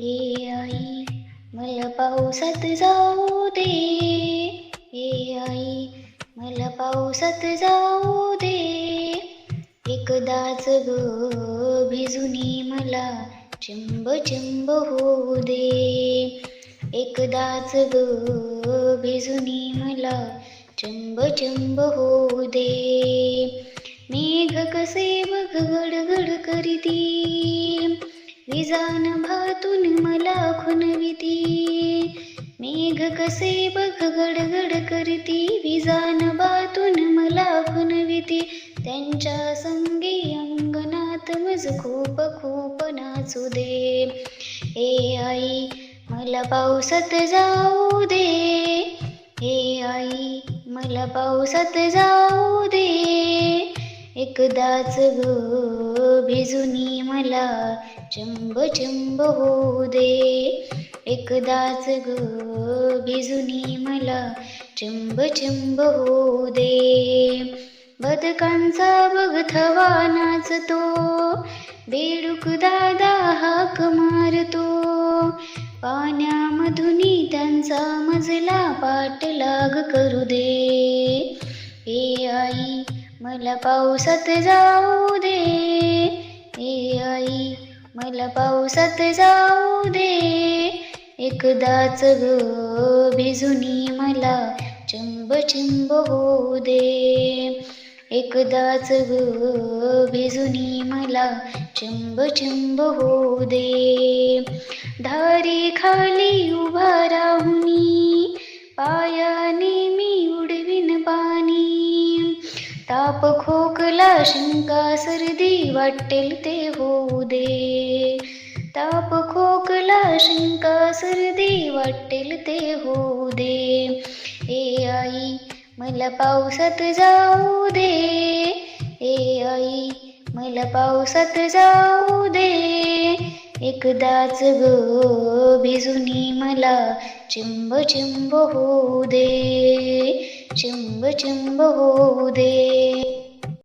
ए आई मला पावसात जाऊ दे. ए आई मला पावसात जाऊ दे. एकदाच ग भिजुनी मला चिंब चिंब होऊ दे. एकदाच ग भिजुनी मला चिंब चिंब होऊ दे. मेघ कसे बघ गडगड करीती. विजान भातून मला खुनविती मेघ कसे बघ गडगड करती. विजान भातून मला खुनविती त्यांच्या संगी अंगणात मज खूप खूप नाचू दे. ए आई मला पावसात जाऊ दे. ए आई मला पावसात जाऊ दे. एकदाच ग भिजुनी मला चंब चंब होऊ दे. एकदाच ग भिजुनी मला चंब चंब होऊ दे. बदकांचा बघथवा नाचतो बेडूक दादा हाक मारतो. पाण्यामधुनी त्यांचा मजला पाठलाग करू दे. ए आई मला पावसात जाऊ आई मला पावसात जाऊ दे. एकदाच ग भिजुनी मला चिंब चिंब होऊ दे. एकदाच ग भिजुनी मला चिंब चिंब होऊ दे. धारी खाली उभा राहुनी पायाने मी उडविन पाणी. ताप मला शिंका सर्दी वाटेल ते होऊ दे. ताप खोकला शिंका सर्दी वाटेल ते होऊ दे. ए आई मला पावसात जाऊ दे. ए आई मला पावसात जाऊ दे. एकदाच ग भिजुनी मला चिंब चिंब होऊ दे. चिंब चिंब होऊ दे.